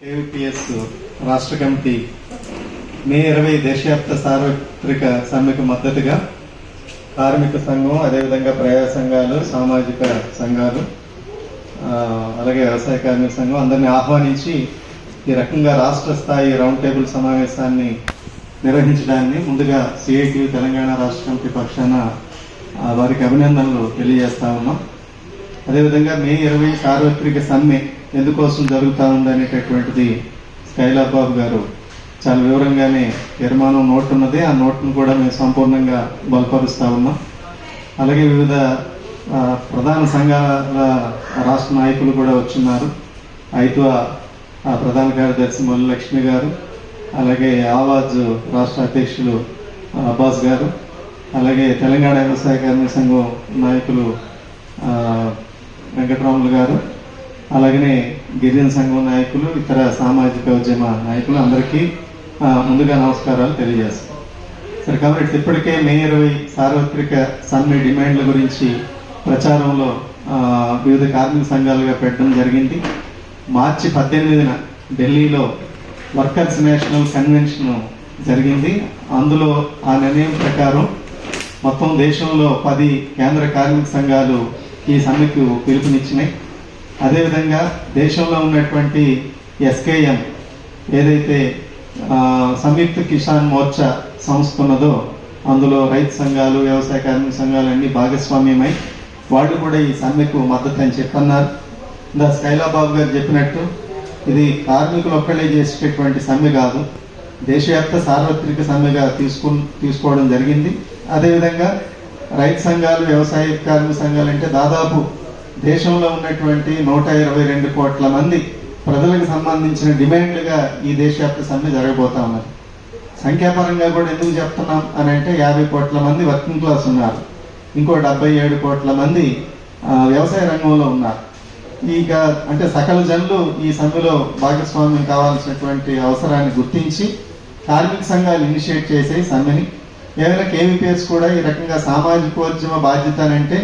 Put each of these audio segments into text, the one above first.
APS రాష్ట్ర committee మే ఇరవై దేశవ్యాప్త సార్వత్రిక సమ్మెకు మద్దతుగా కార్మిక సంఘం అదేవిధంగా ప్రయాణ సంఘాలు సామాజిక సంఘాలు అలాగే వ్యవసాయ కార్మిక సంఘం అందరినీ ఆహ్వానించి ఈ రకంగా రాష్ట్ర స్థాయి రౌండ్ టేబుల్ సమావేశాన్ని నిర్వహించడాన్ని ముందుగా సిఐటి తెలంగాణ రాష్ట్ర కమిటీ పక్షాన వారికి అభినందనలు తెలియజేస్తా ఉన్నాం. అదేవిధంగా మే ఇరవై సార్వత్రిక సమ్మె ఎందుకోసం జరుగుతూ ఉంది అనేటటువంటిది స్కైలాబ్ బాబు గారు చాలా వివరంగానే తీర్మానం నోట్ ఉన్నది ఆ నోట్ను కూడా మేము సంపూర్ణంగా బలపరుస్తూ ఉన్నాం. అలాగే వివిధ ప్రధాన సంఘాల రాష్ట్ర నాయకులు కూడా వచ్చున్నారు. అయితే ఆ, ప్రధాన కార్యదర్శి మొల్లి లక్ష్మి గారు అలాగే ఆవాజ్ రాష్ట్ర అధ్యక్షులు అబ్బాస్ గారు అలాగే తెలంగాణ వ్యవసాయ కార్మిక సంఘం నాయకులు వెంకటరాములు గారు అలాగనే గిరిజన సంఘం నాయకులు ఇతర సామాజిక ఉద్యమ నాయకులు అందరికీ ముందుగా నమస్కారాలు తెలియజేస్తాం. సరే కాబట్టి ఇప్పటికే మే ఇరవై సార్వత్రిక సమ్మె డిమాండ్ల గురించి ప్రచారంలో వివిధ కార్మిక సంఘాలుగా పెట్టడం జరిగింది. మార్చి పద్దెనిమిదిన ఢిల్లీలో వర్కర్స్ నేషనల్ కన్వెన్షన్ జరిగింది. అందులో ఆ నిర్ణయం ప్రకారం మొత్తం దేశంలో పది కేంద్ర కార్మిక సంఘాలు ఈ సమ్మెకు పిలుపునిచ్చినాయి. అదేవిధంగా దేశంలో ఉన్నటువంటి ఎస్కేఎం ఏదైతే సంయుక్త కిసాన్ మోర్చా సంస్థ ఉన్నదో అందులో రైతు సంఘాలు వ్యవసాయ కార్మిక సంఘాలు అన్ని భాగస్వామ్యమై వాళ్ళు కూడా ఈ సమ్మెకు మద్దతు అని చెప్పన్నారు. ఇందా శైలాబాబు గారు చెప్పినట్టు ఇది కార్మికులు ఒక్కళ్ళే చేసేటటువంటి సమ్మె కాదు. దేశవ్యాప్త సార్వత్రిక సమ్మెగా తీసుకు తీసుకోవడం జరిగింది. అదేవిధంగా రైతు సంఘాలు వ్యవసాయ కార్మిక సంఘాలు అంటే దాదాపు దేశంలో ఉన్నటువంటి నూట ఇరవై రెండు కోట్ల మంది ప్రజలకు సంబంధించిన డిమాండ్లుగా ఈ దేశవ్యాప్త సమ్మె జరగబోతా ఉన్నది. సంఖ్యాపరంగా కూడా ఎందుకు చెప్తున్నాం అని అంటే యాభై కోట్ల మంది వర్కింగ్ క్లాస్ ఉన్నారు. ఇంకో డెబ్బై ఏడు కోట్ల మంది వ్యవసాయ రంగంలో ఉన్నారు. ఇక అంటే సకల జనులు ఈ సమ్మెలో భాగస్వామ్యం కావాల్సినటువంటి అవసరాన్ని గుర్తించి కార్మిక సంఘాలు ఇనిషియేట్ చేసే సమ్మెని కేవలం కేవీపీఎస్ కూడా ఈ రకంగా సామాజికోద్యమ బాధ్యత అని అంటే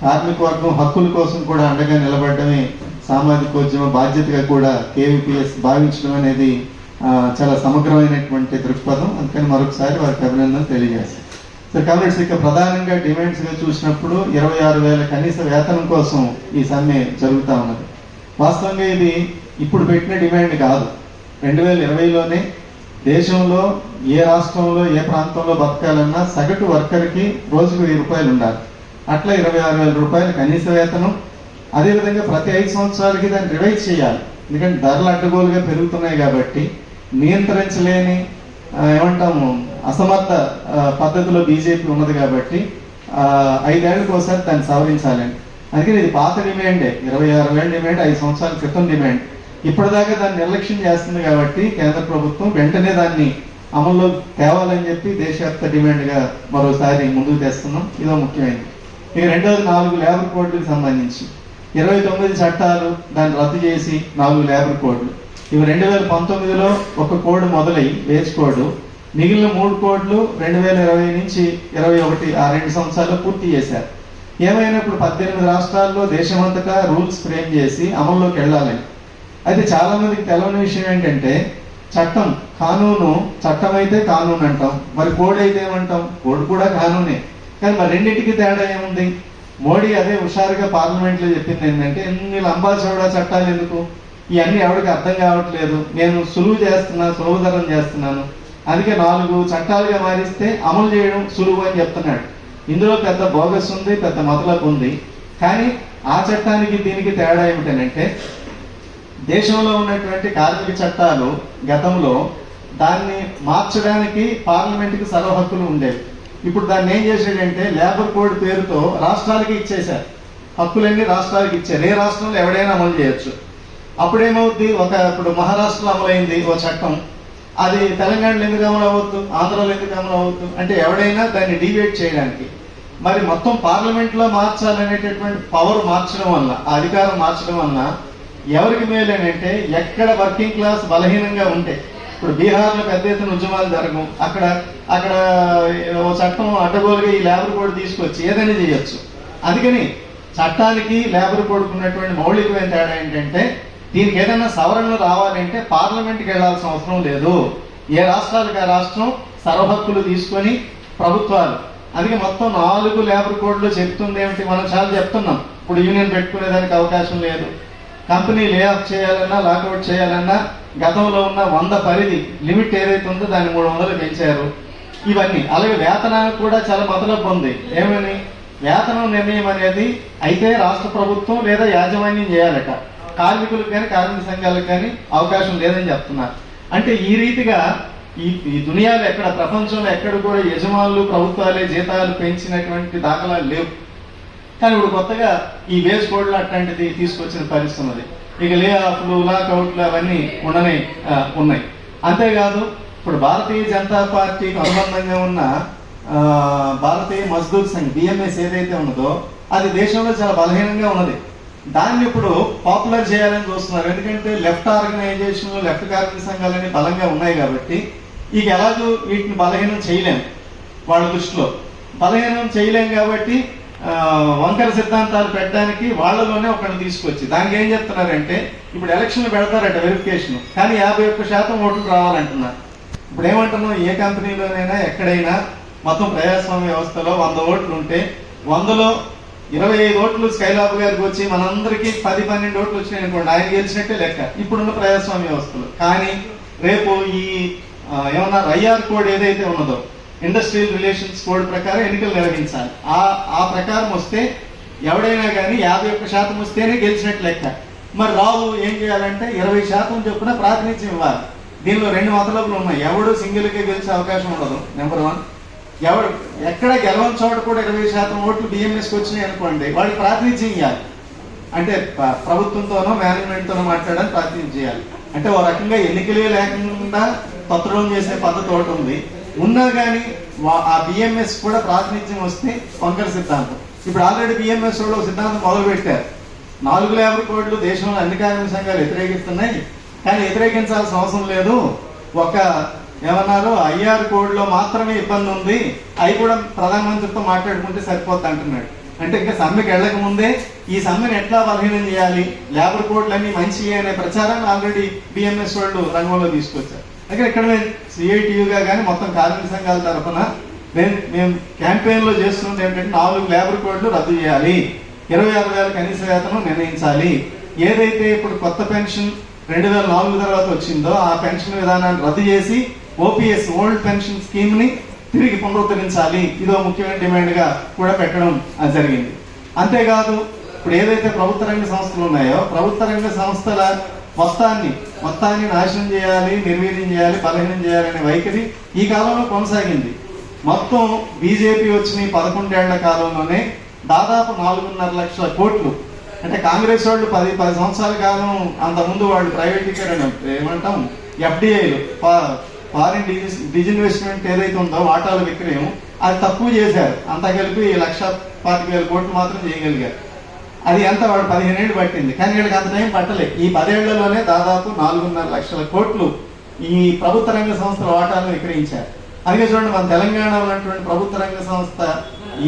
కార్మిక వర్గం హక్కుల కోసం కూడా అండగా నిలబడమే సామాజికోద్యమ బాధ్యతగా కూడా కేవీపీఎస్ భావించడం అనేది చాలా సమగ్రమైనటువంటి దృక్పథం. అందుకని మరొకసారి వారికి అభినందన తెలియజేస్తాం సో కాబట్టి ఇక ప్రధానంగా డిమాండ్స్గా చూసినప్పుడు ఇరవై ఆరు వేల కనీస వేతనం కోసం ఈ సమ్మె జరుగుతూ ఉన్నది. వాస్తవంగా ఇది ఇప్పుడు పెట్టిన డిమాండ్ కాదు. రెండు వేల ఇరవైలోనే దేశంలో ఏ రాష్ట్రంలో ఏ ప్రాంతంలో బతకాలన్నా సగటు వర్కర్కి రోజుకు వెయ్యి రూపాయలు ఉండాలి. అట్లా ఇరవై ఆరు వేల రూపాయలు కనీస వేతనం. అదేవిధంగా ప్రతి ఐదు సంవత్సరాలకి దాన్ని రివైజ్ చేయాలి. ఎందుకంటే ధరలు అడ్డగోలుగా పెరుగుతున్నాయి కాబట్టి నియంత్రించలేని ఏమంటాము అసమర్థ పద్ధతిలో బీజేపీ ఉన్నది కాబట్టి ఆ, ఐదేళ్ళకు ఒకసారి దాన్ని సవరించాలండి అందుకని ఇది పాత డిమాండే. ఇరవై ఆరు వేల డిమాండ్ ఐదు సంవత్సరాల క్రితం డిమాండ్. ఇప్పటిదాకా దాన్ని నిర్లక్ష్యం చేస్తుంది కాబట్టి కేంద్ర ప్రభుత్వం వెంటనే దాన్ని అమల్లో తేవాలని చెప్పి దేశవ్యాప్త డిమాండ్గా మరోసారి ముందుకు తెస్తున్నాం. ఇదో ముఖ్యమైనది. ఇక రెండవది నాలుగు లేబర్ కోడ్లకు సంబంధించి. ఇరవై తొమ్మిది చట్టాలు దాన్ని రద్దు చేసి నాలుగు లేబర్ కోడ్లు. ఇవి రెండు వేల పంతొమ్మిదిలో ఒక కోడ్ మొదలై వేజ్ కోడ్. మిగిలిన మూడు కోడ్లు రెండు వేల ఇరవై నుంచి ఇరవై ఒకటి ఆ రెండు సంవత్సరాల్లో పూర్తి చేశారు. ఏమైనా ఇప్పుడు పద్దెనిమిది రాష్ట్రాల్లో దేశమంతటా రూల్స్ ఫ్రేమ్ చేసి అమల్లోకి వెళ్ళాలని అయితే చాలా మందికి తెలవని విషయం ఏంటంటే చట్టం కానూను చట్టం అయితే కానూన్ అంటాం. మరి కోడ్ అయితే ఏమంటాం? కోడ్ కూడా కానూనే. కానీ మరి రెండింటికి తేడా ఏముంది? మోడీ అదే హుషారుగా పార్లమెంట్లో చెప్పింది ఏంటంటే ఎన్ని లంబా చట్టాలు ఎందుకు? ఇవన్నీ ఎవరికి అర్థం కావట్లేదు. నేను సులువు చేస్తున్నా సులభతరం చేస్తున్నాను. అందుకే నాలుగు చట్టాలుగా మారిస్తే అమలు చేయడం సులువు అని చెప్తున్నాడు. ఇందులో పెద్ద బోగస్ ఉంది పెద్ద మొదలకు ఉంది. కానీ ఆ చట్టానికి దీనికి తేడా ఏమిటనంటే దేశంలో ఉన్నటువంటి కార్మిక చట్టాలు గతంలో దాన్ని మార్చడానికి పార్లమెంట్కి సర్వ హక్కులు ఉండేవి. ఇప్పుడు దాన్ని ఏం చేశాడంటే లేబర్ కోడ్ పేరుతో రాష్ట్రాలకి ఇచ్చేశారు. హక్కులన్నీ రాష్ట్రాలకు ఇచ్చారు. ఏ రాష్ట్రంలో ఎవడైనా అమలు చేయొచ్చు. అప్పుడేమవుద్ది? ఒక ఇప్పుడు మహారాష్ట్రలో అమలైంది ఓ చట్టం. అది తెలంగాణలో ఎందుకు అమలు అవ్వద్దు ఆంధ్రలో ఎందుకు అమలు అవ్వద్దు అంటే ఎవడైనా దాన్ని డివేట్ చేయడానికి. మరి మొత్తం పార్లమెంట్లో మార్చాలనేటటువంటి పవర్ మార్చడం వల్ల ఆ అధికారం మార్చడం వల్ల ఎవరికి మేలు అంటే ఎక్కడ వర్కింగ్ క్లాస్ బలహీనంగా ఉంటే. ఇప్పుడు బీహార్లో పెద్ద ఎత్తున ఉద్యమాలు జరగవు అక్కడ అక్కడ ఓ చట్టం అడ్డగోలుగా ఈ లేబర్ కోడ్ తీసుకొచ్చి ఏదైనా చేయొచ్చు. అందుకని చట్టానికి లేబర్ కోడ్కు ఉన్నటువంటి మౌలికమైన తేడా ఏంటంటే దీనికి ఏదైనా సవరణలు రావాలంటే పార్లమెంట్కి వెళ్ళాల్సిన అవసరం లేదు. ఏ రాష్ట్రాలకు ఆ రాష్ట్రం సర్వహక్కులు తీసుకొని ప్రభుత్వాలు. అందుకే మొత్తం నాలుగు లేబర్ కోడ్లు చెప్తుంది ఏమిటి? మనం చాలా చెప్తున్నాం. ఇప్పుడు యూనియన్ పెట్టుకునేదానికి అవకాశం లేదు. కంపెనీ లే ఆఫ్ చేయాలన్నా లాకౌట్ చేయాలన్నా గతంలో ఉన్న వంద పరిధి లిమిట్ ఏదైతే ఉందో దాన్ని మూడు వందలు పెంచారు. ఇవన్నీ. అలాగే వేతనానికి కూడా చాలా మతలబ్బు ఉంది. ఏమని? వేతనం నిర్ణయం అనేది అయితే రాష్ట్ర ప్రభుత్వం లేదా యాజమాన్యం చేయాలట. కార్మికులకు కానీ కార్మిక సంఘాలకు కానీ అవకాశం లేదని చెప్తున్నారు. అంటే ఈ రీతిగా ఈ ఈ దునియాలో ఎక్కడ ప్రపంచంలో ఎక్కడ కూడా యజమానులు ప్రభుత్వాలే జీతాలు పెంచినటువంటి దాఖలాలు లేవు. కానీ ఇప్పుడు కొత్తగా ఈ వేస్ కోడ్లు అట్లాంటిది తీసుకొచ్చిన పరిస్థితి ఉన్నది. ఇక లే ఆఫ్లు లాకౌట్లు అవన్నీ ఉండనే ఉన్నాయి. అంతేకాదు ఇప్పుడు భారతీయ జనతా పార్టీకి అనుబంధంగా ఉన్న భారతీయ మజ్దూర్ సంఘ్ బిఎంఎస్ ఏదైతే ఉన్నదో అది దేశంలో చాలా బలహీనంగా ఉన్నది. దాన్ని ఇప్పుడు పాపులర్ చేయాలని చూస్తున్నారు. ఎందుకంటే లెఫ్ట్ ఆర్గనైజేషన్లు లెఫ్ట్ కార్మిక సంఘాలని బలంగా ఉన్నాయి కాబట్టి ఇక ఎలాగో వీటిని బలహీనం చేయలేము వాళ్ళ దృష్టిలో. బలహీనం చేయలేం కాబట్టి వంకర సిద్ధాంతాలు పెట్టడానికి వాళ్ళలోనే ఒకరిని తీసుకొచ్చి దానికి ఏం చెప్తున్నారంటే ఇప్పుడు ఎలక్షన్లు పెడతారట వెరిఫికేషన్ కానీ యాభై ఒక్క శాతం ఓట్లు రావాలంటున్నారు. ఇప్పుడు ఏమంటున్నాం? ఏ కంపెనీలోనైనా ఎక్కడైనా మొత్తం ప్రజాస్వామ్య వ్యవస్థలో వంద ఓట్లు ఉంటే వందలో ఇరవై ఐదు ఓట్లు స్కైలాబ్ గారికి వచ్చి మనందరికీ పది పన్నెండు ఓట్లు వచ్చినాయి అనుకోండి ఆయన గెలిచినట్టే లెక్క. ఇప్పుడున్న ప్రజాస్వామ్య వ్యవస్థలు. కానీ రేపు ఈ ఏమన్నా ఐఆర్ కోడ్ ఏదైతే ఉన్నదో ఇండస్ట్రియల్ రిలేషన్స్ కోడ్ ప్రకారం ఎన్నికలు నిర్వహించాలి. ఆ ఆ ప్రకారం వస్తే ఎవడైనా కానీ యాభై ఒక్క శాతం వస్తేనే గెలిచినట్టు లెక్క. మరి రావు ఏం చేయాలంటే ఇరవై శాతం చొప్పున ప్రాతినిధ్యం ఇవ్వాలి. దీనిలో రెండు మతలబులు ఉన్నాయి. ఎవడు సింగిల్గా గెలిచే అవకాశం ఉండదు నెంబర్ వన్ ఎవడు ఎక్కడ గెలవని చోట కూడా ఇరవై శాతం ఓట్లు బిఎంఎస్కి వచ్చినాయి అనుకోండి వాడికి ప్రాతినిధ్యం ఇవ్వాలి అంటే ప్రభుత్వంతోనో మేనేజ్మెంట్తోనో మాట్లాడడానికి ప్రాతినిధ్యం చేయాలి అంటే ఓ రకంగా ఎన్నికలే లేకుండా పత్రం చేసే పద్ధతి ఒకటి ఉంది. ఉన్నా కానీ ఆ బిఎంఎస్ కూడా ప్రాతినిధ్యం వస్తే వంకర సిద్ధాంతం. ఇప్పుడు ఆల్రెడీ బిఎంఎస్ వాళ్ళు సిద్ధాంతం మొదలు పెట్టారు నాలుగు లేబర్ కోడ్లు దేశంలో అన్ని కార్మిక సంఘాలు వ్యతిరేకిస్తున్నాయి. కానీ వ్యతిరేకించాల్సిన అవసరం లేదు. ఒక ఏమన్నారు? ఐఆర్ కోడ్లో మాత్రమే ఇబ్బంది ఉంది. అవి కూడా ప్రధానమంత్రితో మాట్లాడుకుంటే సరిపోద్ది అంటున్నాడు. అంటే ఇంకా సమ్మెకి వెళ్ళక ముందే ఈ సమ్మెను ఎట్లా బలహీనం చేయాలి? లేబర్ కోడ్లన్నీ మంచి అనే ప్రచారాన్ని ఆల్రెడీ బిఎంఎస్ వాళ్ళు రంగంలో తీసుకొచ్చారు. అక్కడ ఇక్కడ మేము సిఐటియుగా కానీ మొత్తం కార్మిక సంఘాల తరఫున మేము మేము క్యాంపెయిన్లో చేస్తున్నది ఏంటంటే నాలుగు లేబర్ కోడ్లు రద్దు చేయాలి. ఇరవై ఆరు వేల కనీస వేతనం నిర్ణయించాలి. ఏదైతే ఇప్పుడు కొత్త పెన్షన్ రెండు వేల నాలుగు తర్వాత వచ్చిందో ఆ పెన్షన్ విధానాన్ని రద్దు చేసి ఓపీఎస్ ఓల్డ్ పెన్షన్ స్కీమ్ని తిరిగి పునరుద్ధరించాలి. ఇదో ముఖ్యమైన డిమాండ్గా కూడా పెట్టడం అది జరిగింది. అంతేకాదు ఇప్పుడు ఏదైతే ప్రభుత్వ రంగ సంస్థలు ఉన్నాయో ప్రభుత్వ రంగ సంస్థల మొత్తాన్ని మొత్తాన్ని నాశనం చేయాలి నిర్వీర్యం చేయాలి బలహీనం చేయాలనే వైఖరి ఈ కాలంలో కొనసాగింది. మొత్తం బీజేపీ వచ్చిన పదకొండేళ్ళ కాలంలోనే దాదాపు నాలుగున్నర లక్షల కోట్లు. అంటే కాంగ్రెస్ వాళ్ళు పది పది సంవత్సరాల కాలం అంత ముందు వాళ్ళు ప్రైవేటీకరణ ఏమంటాం? ఎఫ్డిఐలు ఫారిన్ డిజిన్వెస్ట్మెంట్ ఏదైతే ఉందో వాటాల విక్రయం అది తక్కువ చేశారు. అంతా కలిపి లక్ష పాతిక వేల కోట్లు మాత్రం చేయగలిగారు. అది ఎంత? వాడు పదిహేను ఏళ్ళు పట్టింది. కానీ వీళ్ళకి అంత టైం పట్టలే. ఈ పదేళ్ళలోనే దాదాపు నాలుగున్నర లక్షల కోట్లు ఈ ప్రభుత్వ రంగ సంస్థల వాటాలను విక్రయించారు. అందుకే చూడండి మన తెలంగాణలో ఉన్నటువంటి ప్రభుత్వ రంగ సంస్థ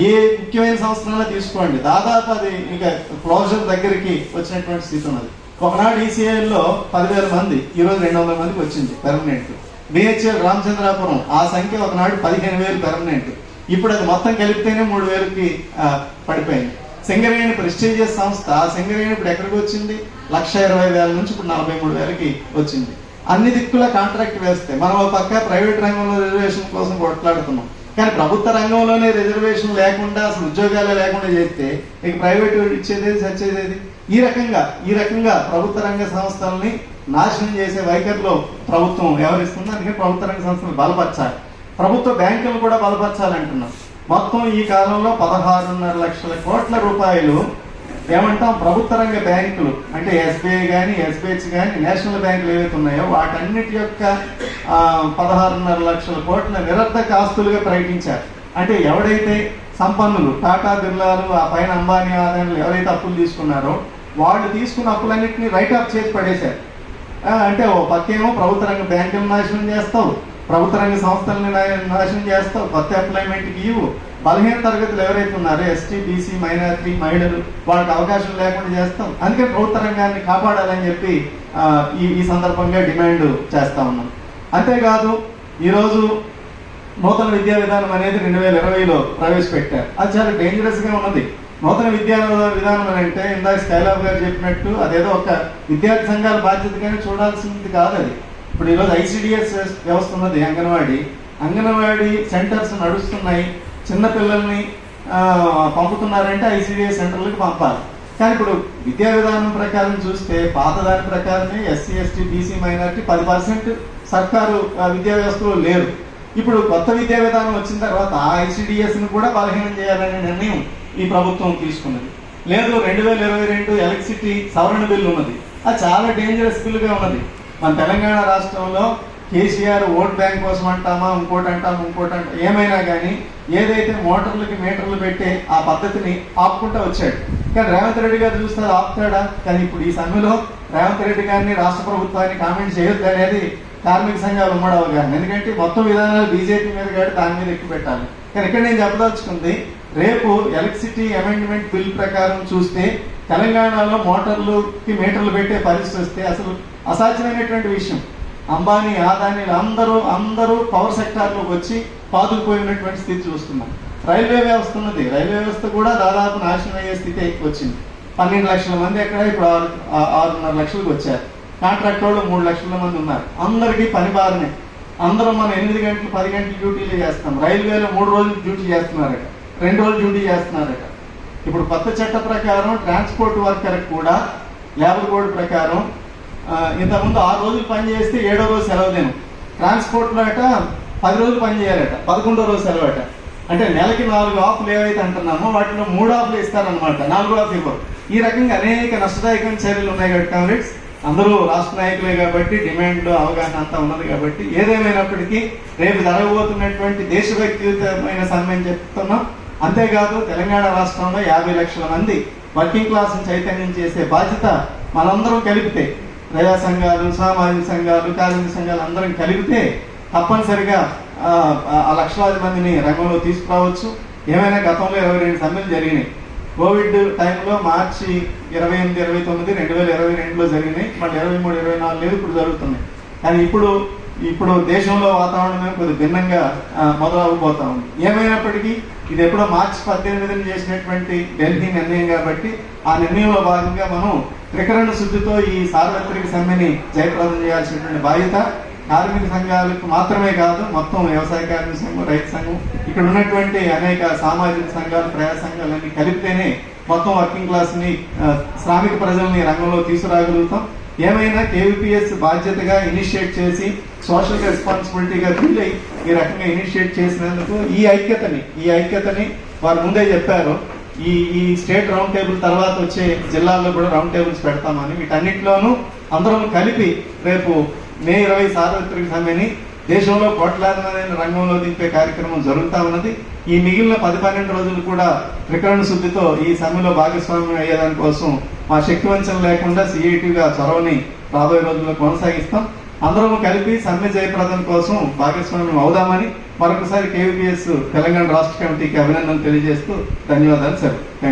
ఏ ముఖ్యమైన సంస్థలైనా తీసుకోండి. దాదాపు అది ఇంకా క్లోజర్ దగ్గరికి వచ్చినటువంటి స్థితి ఉన్నది. ఒకనాడు ఈసీఐలో పదివేల మంది ఈరోజు రెండు వందల మందికి వచ్చింది పెర్మనెంట్ బిహెచ్ఎల్ రామచంద్రాపురం ఆ సంఖ్య ఒకనాడు పదిహేను వేలు పెర్మనెంట్ ఇప్పుడు అది మొత్తం కలిపితేనే మూడు వేలకి పడిపోయింది. సింగరేణి ప్రెస్టీజియస్ సంస్థ సింగరేణి ఇప్పుడు ఎక్కడికి వచ్చింది? లక్ష ఇరవై వేల నుంచి ఇప్పుడు నలభై మూడు వేలకి వచ్చింది. అన్ని దిక్కుల కాంట్రాక్ట్ వేస్తే మనం ఒక పక్క ప్రైవేట్ రంగంలో రిజర్వేషన్ కోసం కొట్లాడుతున్నాం. కానీ ప్రభుత్వ రంగంలోనే రిజర్వేషన్ లేకుండా అసలు ఉద్యోగాలే లేకుండా చేస్తే ఇక ప్రైవేట్ ఇచ్చేది సచ్చేదేది ఈ రకంగా ఈ రకంగా ప్రభుత్వ రంగ సంస్థల్ని నాశనం చేసే వైఖరిలో ప్రభుత్వం వ్యవహరిస్తుంది. అందుకే ప్రభుత్వ రంగ సంస్థలు బలపరచాలి. ప్రభుత్వ బ్యాంకులు కూడా బలపరచాలంటున్నాం మొత్తం ఈ కాలంలో పదహారున్నర లక్షల కోట్ల రూపాయలు ఏమంటాం ప్రభుత్వ రంగ బ్యాంకులు అంటే ఎస్బీఐ కానీ ఎస్బీహెచ్ కానీ నేషనల్ బ్యాంకులు ఏవైతే ఉన్నాయో వాటన్నిటి యొక్క పదహారున్నర లక్షల కోట్ల నిరర్ధక ఆస్తులుగా ప్రకటించారు. అంటే ఎవడైతే సంపన్నులు టాటా బిర్లాలు ఆ పైన అంబానీ ఆదాయాలు ఎవరైతే అప్పులు తీసుకున్నారో వాళ్ళు తీసుకున్న అప్పులన్నింటినీ రైట్ ఆఫ్ చేసి పడేశారు. అంటే ఓ పక్కేమో ప్రభుత్వ రంగ బ్యాంకులు నాశనం చేస్తావు. ప్రభుత్వ రంగ సంస్థలని నాశనం చేస్తావు. కొత్త ఎంప్లాయ్మెంట్కి ఇవ్వు. బలహీన తరగతులు ఎవరైతే ఉన్నారో ఎస్టీ బీసీ మైనారిటీ మహిళలు వాళ్ళకి అవకాశం లేకుండా చేస్తాం. అందుకే ప్రభుత్వ రంగాన్ని కాపాడాలని చెప్పి ఈ ఈ సందర్భంగా డిమాండ్ చేస్తా ఉన్నాం. అంతేకాదు ఈరోజు నూతన విద్యా విధానం అనేది రెండు వేల ఇరవైలో ప్రవేశపెట్టారు. అది చాలా డేంజరస్గా ఉన్నది. నూతన విద్యా విధానం అని అంటే ఇందాక స్కైలాబ్ గారు చెప్పినట్టు అదేదో ఒక విద్యార్థి సంఘాల బాధ్యతగానే చూడాల్సింది కాదు అది. ఇప్పుడు ఈరోజు ఐసిడిఎస్ వ్యవస్థ ఉన్నది అంగన్వాడీ. అంగన్వాడీ సెంటర్స్ నడుస్తున్నాయి. చిన్నపిల్లల్ని పంపుతున్నారంటే ఐసిడిఎస్ సెంటర్లకు పంపాలి. కానీ ఇప్పుడు విద్యా విధానం ప్రకారం చూస్తే పాత దాని ప్రకారమే ఎస్సీ ఎస్టీ బీసీ మైనార్టీ పది పర్సెంట్ సర్కారు విద్యా వ్యవస్థలో లేరు. ఇప్పుడు కొత్త విద్యా విధానం వచ్చిన తర్వాత ఆ ఐసిడిఎస్ని కూడా బలహీనం చేయాలనే నిర్ణయం ఈ ప్రభుత్వం తీసుకున్నది. లేదు రెండు వేల ఇరవై రెండు ఎలక్ట్రిసిటీ సవరణ బిల్లు ఉన్నది. అది చాలా డేంజరస్ బిల్లుగా ఉన్నది. మన తెలంగాణ రాష్ట్రంలో కేసీఆర్ ఓట్ బ్యాంక్ కోసం అంటామా ఇంకోటి అంటామా ఇంకోటి అంట ఏమైనా కానీ ఏదైతే మోటార్లకి మీటర్లు పెట్టే ఆ పద్ధతిని ఆపుకుంటా వచ్చాడు. కానీ రేవంత్ రెడ్డి గారు చూస్తే ఆపుతాడా? కానీ ఇప్పుడు ఈ సమయంలో రేవంత్ రెడ్డి గారిని రాష్ట్ర ప్రభుత్వాన్ని కామెంట్ చేయొద్దు అనేది కార్మిక సంఘాలు ఉమ్మడి ఎందుకంటే మొత్తం విధానాలు బీజేపీ మీద కాబట్టి దాని మీద ఎక్కువ పెట్టాలి. కానీ ఇక్కడ నేను చెప్పదలుచుకుంది రేపు ఎలక్ట్రిసిటీ అమెండ్మెంట్ బిల్ ప్రకారం చూస్తే తెలంగాణలో మోటార్లుకి మీటర్లు పెట్టే పరిస్థితి వస్తే అసలు అసాధ్యమైనటువంటి విషయం. అంబానీ ఆదానీలు అందరూ అందరూ పవర్ సెక్టార్లోకి వచ్చి పాతుకుపోయినటువంటి స్థితి చూస్తున్నాం. రైల్వే వ్యవస్థ ఉన్నది. రైల్వే వ్యవస్థ కూడా దాదాపు నాశనం అయ్యే స్థితి వచ్చింది. పన్నెండు లక్షల మంది ఎక్కడ ఇప్పుడు ఆరు ఆరున్నర లక్షలకు వచ్చారు. కాంట్రాక్ట్ వాళ్ళు మూడు లక్షల మంది ఉన్నారు. అందరికీ పని బారనే అందరం మనం ఎనిమిది గంటలు పది గంటలు డ్యూటీలు చేస్తాం. రైల్వేలో మూడు రోజులు డ్యూటీ చేస్తున్నారట. రెండు రోజులు డ్యూటీ చేస్తున్నారట. ఇప్పుడు కొత్త చట్ట ప్రకారం ట్రాన్స్పోర్ట్ వర్కర్ కూడా లేబర్ కోడ్ ప్రకారం ఇంతకుముందు ఆరు రోజులు పని చేస్తే ఏడో రోజు సెలవు లేను ట్రాన్స్పోర్ట్లో అట పది రోజులు పని చేయాలట. పదకొండో రోజు సెలవు అట. అంటే నెలకి నాలుగు ఆఫ్లు ఏవైతే అంటున్నామో వాటిలో మూడు ఆఫ్లు ఇస్తారనమాట నాలుగు ఆఫ్ ఇవ్వరు. ఈ రకంగా అనేక నష్టదాయకమైన చర్యలు ఉన్నాయి కాబట్టి కామ్రేడ్స్? అందరూ రాష్ట్ర నాయకులే కాబట్టి డిమాండ్ అవగాహన అంతా ఉన్నది కాబట్టి ఏదేమైనప్పటికీ రేపు జరగబోతున్నటువంటి దేశభక్తియుతమైన సమ్మె అని చెప్తున్నాం. అంతేకాదు తెలంగాణ రాష్ట్రంలో యాభై లక్షల మంది వర్కింగ్ క్లాస్ చైతన్యం చేసే బాధ్యత మనందరం కలిపితే ప్రజా సంఘాలు సామాజిక సంఘాలు కార్మిక సంఘాలు అందరం కలిపితే తప్పనిసరిగా ఆ, ఆ లక్షలాది మందిని రంగంలో తీసుకురావచ్చు. ఏమైనా గతంలో ఇరవై రెండు సమ్మెలు జరిగినాయి. కోవిడ్ టైంలో మార్చి ఇరవై ఎనిమిది ఇరవై తొమ్మిది రెండు వేల ఇరవై రెండులో జరిగినాయి. మళ్ళీ ఇరవై మూడు ఇరవై నాలుగు లేదు ఇప్పుడు జరుగుతున్నాయి. కానీ ఇప్పుడు ఇప్పుడు దేశంలో వాతావరణం కొద్దిగా భిన్నంగా ఆ, మొదలవబోతా ఉంది. ఏమైనప్పటికీ ఇది ఎప్పుడో మార్చి పద్దెనిమిదిని చేసినటువంటి ఢిల్లీ నిర్ణయం కాబట్టి ఆ నిర్ణయంలో భాగంగా మనం త్రికరణ శుద్ధితో ఈ సార్వత్రిక సమ్మెని జయప్రదం చేయాల్సినటువంటి బాధ్యత కార్మిక సంఘాలకు మాత్రమే కాదు మొత్తం వ్యవసాయ కార్మిక సంఘం రైతు సంఘం ఇక్కడ ఉన్నటువంటి అనేక సామాజిక సంఘాలు ప్రయాస సంఘాలన్నీ కలిపితేనే మొత్తం వర్కింగ్ క్లాస్ని శ్రామిక ప్రజల్ని రంగంలో తీసుకురాగలుగుతాం. ఏమైనా కేవీపీఎస్ బాధ్యతగా ఇనిషియేట్ చేసి సోషల్ రెస్పాన్సిబిలిటీగా ఫీల్ అయ్యి ఈ రకంగా ఇనిషియేట్ చేసినందుకు ఈ ఐక్యతని ఈ ఐక్యతని వారు ముందే చెప్పారు. ఈ ఈ స్టేట్ రౌండ్ టేబుల్ తర్వాత వచ్చే జిల్లాల్లో కూడా రౌండ్ టేబుల్స్ పెడతామని. వీటన్నిటిలోనూ అందరం కలిపి రేపు మే ఇరవై సార్వత్రిక సమ్మెని దేశంలో కోట్లాది మంది రంగంలో దింపే కార్యక్రమం జరుగుతా ఉన్నది. ఈ మిగిలిన పది పన్నెండు రోజులు కూడా త్రికరణ శుద్ధితో ఈ సమ్మెలో భాగస్వామ్యం అయ్యేదాని కోసం మా శక్తి వంచన లేకుండా సిఐటిగా చొరవని రాబోయే రోజుల్లో కొనసాగిస్తాం. అందరం కలిపి సమ్మె జయప్రదం కోసం భాగస్వామ్యం అవుదామని మరొకసారి కేవీపీఎస్ తెలంగాణ రాష్ట్ర కమిటీకి అభినందనలు తెలియజేస్తూ ధన్యవాదాలు సార్. Thank you.